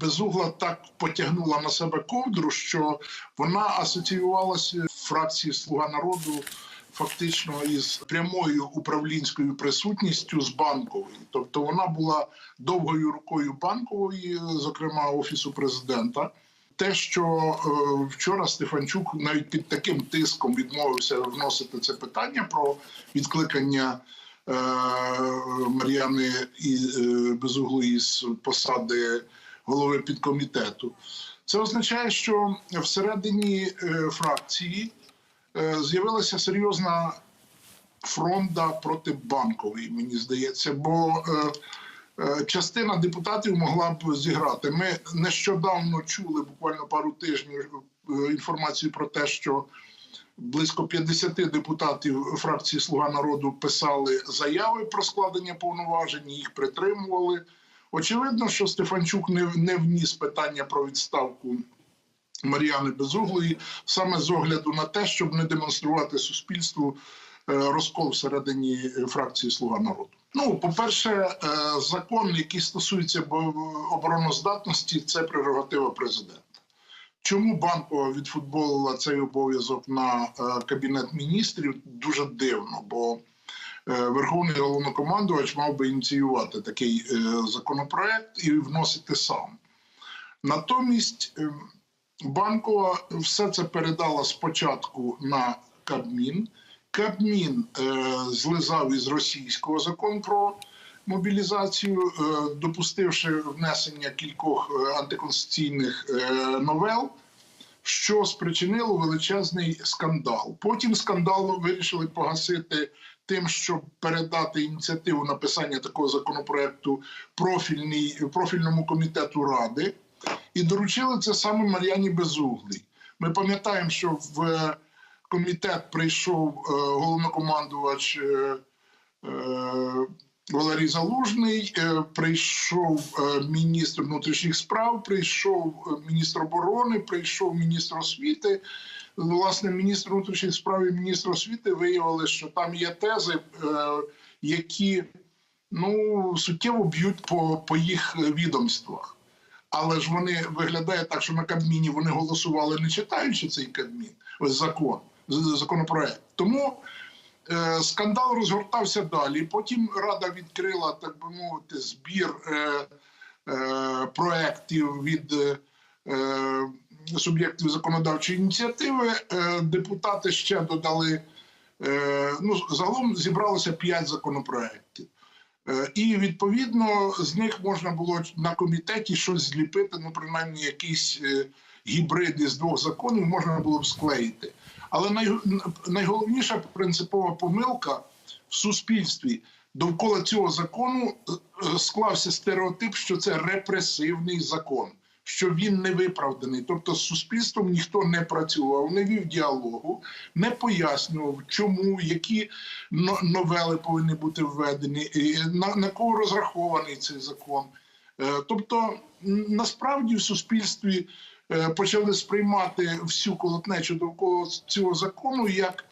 Безугла так потягнула на себе ковдру, що вона асоціювалася в фракції Слуга народу фактично із прямою управлінською присутністю з банкової. Тобто вона була довгою рукою банкової, зокрема офісу президента. Те, що е, вчора Стефанчук навіть під таким тиском відмовився вносити це питання про відкликання е, Мар'яни і е, Безуглої з посади голови підкомітету, це означає, що всередині е, фракції е, з'явилася серйозна фронта проти банкової, мені здається, бо е, частина депутатів могла б зіграти. Ми нещодавно чули буквально пару тижнів інформацію про те, що близько 50 депутатів фракції Слуга народу писали заяви про складення повноважень, їх притримували. Очевидно, що Стефанчук не, не вніс питання про відставку Мар'яни Безуглої саме з огляду на те, щоб не демонструвати суспільству е, розкол всередині фракції Слуга народу. Ну, по-перше, е, закон, який стосується бо- обороноздатності, це прерогатива президента. Чому банкова відфутболила цей обов'язок на е, кабінет міністрів? Дуже дивно, бо Верховний головнокомандувач мав би ініціювати такий е, законопроект і вносити сам. Натомість е, банкова все це передала спочатку на Кабмін. Кабмін е, злизав із російського закону про мобілізацію, е, допустивши внесення кількох е, антиконституційних е, новел, що спричинило величезний скандал. Потім скандал вирішили погасити тим, щоб передати ініціативу написання такого законопроекту профільному комітету ради, і доручили це саме Мар'яні Безуглій. Ми пам'ятаємо, що в е, комітет прийшов е, головнокомандувач. Валерій Залужний, е, прийшов е, міністр внутрішніх справ, прийшов е, міністр оборони, прийшов міністр освіти. Власне, міністр внутрішніх справ і міністр освіти виявили, що там є тези, які ну, суттєво б'ють по, по їх відомствах. Але ж вони виглядає так, що на Кабміні вони голосували, не читаючи цей Кабмін, ось закон, законопроект. Тому скандал розгортався далі. Потім Рада відкрила, так би мовити, збір е, е, проєктів від е, е, суб'єктів законодавчої ініціативи. Е, депутати ще додали. Е, ну, загалом зібралося п'ять законопроєктів. Е, І відповідно з них можна було на комітеті щось зліпити, ну принаймні якісь е, гібриди з двох законів можна було б склеїти. Але най, найголовніша принципова помилка в суспільстві довкола цього закону е, е, склався стереотип, що це репресивний закон, що він не виправданий. Тобто з суспільством ніхто не працював, не вів діалогу, не пояснював, чому, які новели повинні бути введені, на, на кого розрахований цей закон. Е, Тобто, насправді в суспільстві почали сприймати всю колотнечу довкола цього закону як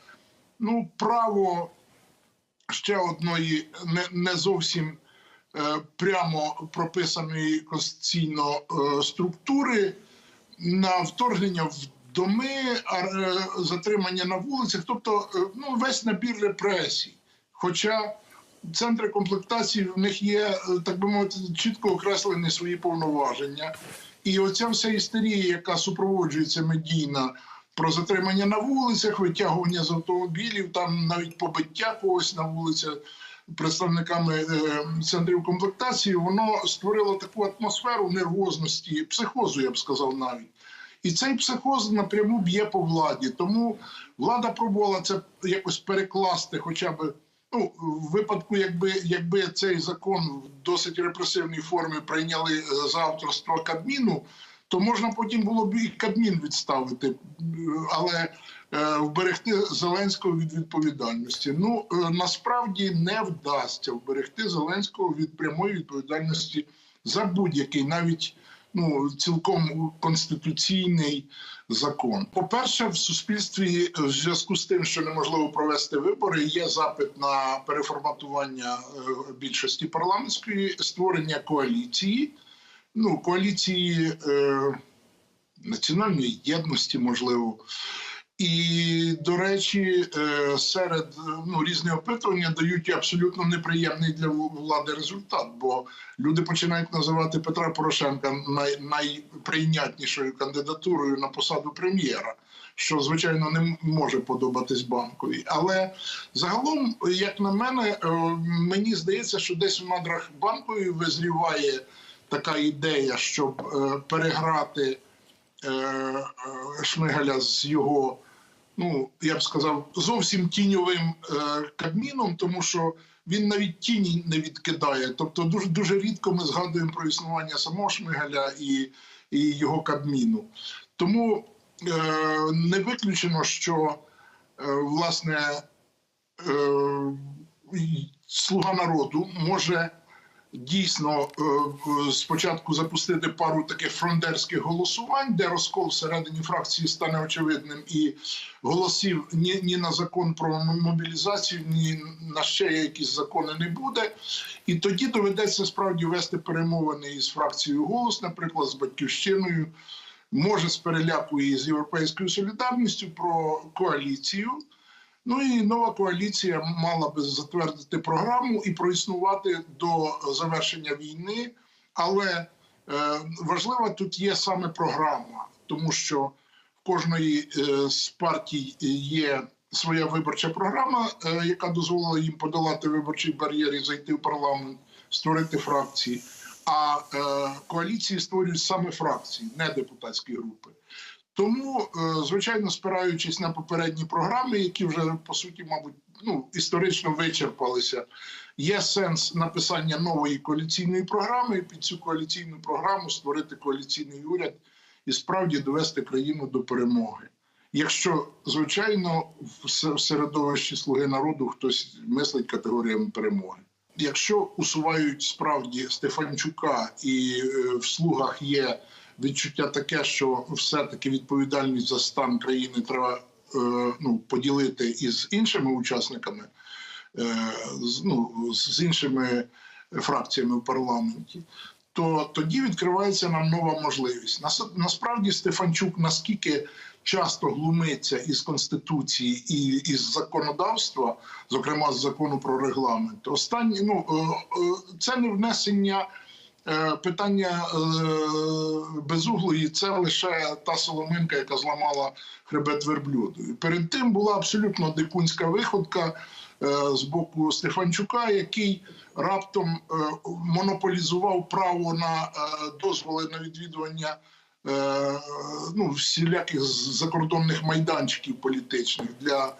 ну, право ще одної не, не зовсім е, прямо прописаної конституційно е, структури на вторгнення в доми, а, е, затримання на вулицях, тобто е, ну, весь набір репресій. Хоча центри комплектації в них є, е, так би мовити, чітко окреслені свої повноваження. І оця вся істерія, яка супроводжується медійна про затримання на вулицях, витягування з автомобілів, там навіть побиття когось на вулицях представниками е, центрів комплектації, воно створило таку атмосферу нервозності, психозу, я б сказав навіть. І цей психоз напряму б'є по владі. Тому влада пробувала це якось перекласти, хоча б ну, в випадку, якби, якби цей закон в досить репресивній формі прийняли е, за авторство Кабміну, то можна потім було б і Кабмін відставити, але е, вберегти Зеленського від відповідальності. Ну е, насправді не вдасться вберегти Зеленського від прямої відповідальності за будь-який, навіть ну цілком конституційний закон. По-перше, в суспільстві в зв'язку з тим, що неможливо провести вибори, є запит на переформатування е, більшості парламентської, створення коаліції. ну, коаліції е, національної єдності, можливо. І, до речі, е, серед ну, різні опитування дають абсолютно неприємний для влади результат, бо люди починають називати Петра Порошенка най, найприйнятнішою кандидатурою на посаду прем'єра, що звичайно не може подобатись банкові. Але загалом, як на мене, е, мені здається, що десь в надрах банкової визріває така ідея, щоб е, переграти Шмигаля з його, ну я б сказав, зовсім тіньовим е, кабміном, тому що він навіть тіні не відкидає. Тобто, дуже дуже рідко ми згадуємо про існування самого Шмигаля і, і його кабміну. Тому е, не виключено, що е, власне е, слуга народу може дійсно е, спочатку запустити пару таких фронтерських голосувань, де розкол всередині фракції стане очевидним, і голосів ні, ні на закон про мобілізацію, ні на ще якісь закони не буде. І тоді доведеться справді вести перемовини із фракцією голос, наприклад, з батьківщиною. Може з переляку і з європейською солідарністю про коаліцію. Ну і нова коаліція мала би затвердити програму і проіснувати до завершення війни. Але е, важлива тут є саме програма, тому що в кожної е, з партій є своя виборча програма, е, яка дозволила їм подолати виборчий бар'єр і зайти в парламент, створити фракції. А коаліції створюють саме фракції, не депутатські групи. Тому, е, звичайно, спираючись на попередні програми, які вже по суті, мабуть, ну історично вичерпалися, є сенс написання нової коаліційної програми і під цю коаліційну програму створити коаліційний уряд і справді довести країну до перемоги. Якщо звичайно в середовищі слуги народу хтось мислить категоріями перемоги. Якщо усувають справді Стефанчука і е, в слугах є відчуття таке, що все-таки відповідальність за стан країни треба е, ну, поділити із іншими учасниками, е, з, ну, з іншими фракціями в парламенті, то тоді відкривається нам нова можливість. Нас, насправді Стефанчук наскільки часто глумиться із конституції і із законодавства, зокрема з закону про регламент, останні ну е, це не внесення. Е, Питання е, безуглої це лише та соломинка, яка зламала хребет верблюду. Перед тим була абсолютно дикунська виходка е, з боку Стефанчука, який раптом монополізував право на дозволи на відвідування ну, всіляких закордонних майданчиків політичних для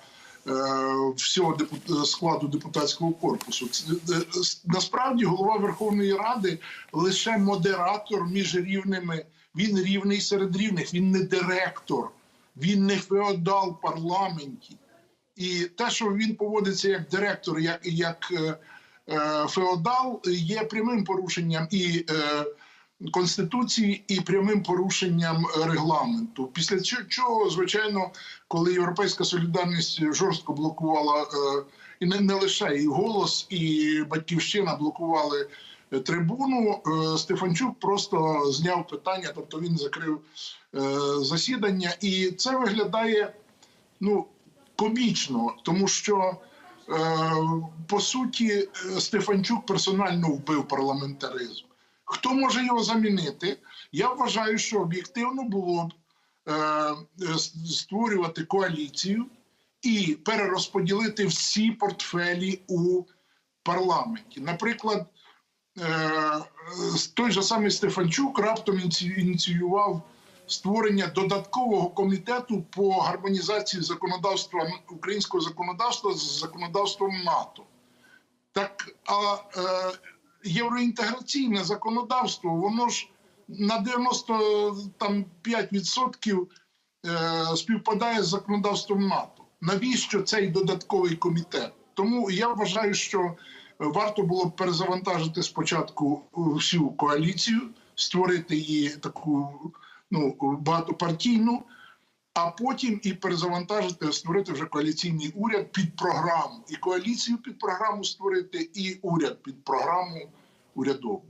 всього депу- складу депутатського корпусу. Е, насправді голова Верховної Ради лише модератор між рівними. Він рівний серед рівних, він не директор, він не феодал парламенті. І те, що він поводиться як директор, як, як е, е, феодал, є прямим порушенням і е, конституції, і прямим порушенням е, регламенту. Після чо- чого, звичайно, коли європейська солідарність жорстко блокувала е, і не, лише і голос, і батьківщина блокували е, трибуну, Стефанчук просто зняв питання, тобто він закрив засідання, і це виглядає ну комічно, тому що. По суті, Стефанчук персонально вбив парламентаризм. Хто може його замінити? Я вважаю, що об'єктивно було б е, створювати коаліцію і перерозподілити всі портфелі у парламенті. Наприклад, е, той же самий Стефанчук раптом ініціював створення додаткового комітету по гармонізації законодавства українського законодавства з законодавством НАТО. Так а е, євроінтеграційне законодавство, воно ж на 95% е, співпадає з законодавством НАТО. Навіщо цей додатковий комітет? Тому я вважаю, що варто було б перезавантажити спочатку всю коаліцію, створити її таку ну, багатопартійну, а потім і перезавантажити, створити вже коаліційний уряд під програму. І коаліцію під програму створити, і уряд під програму урядову.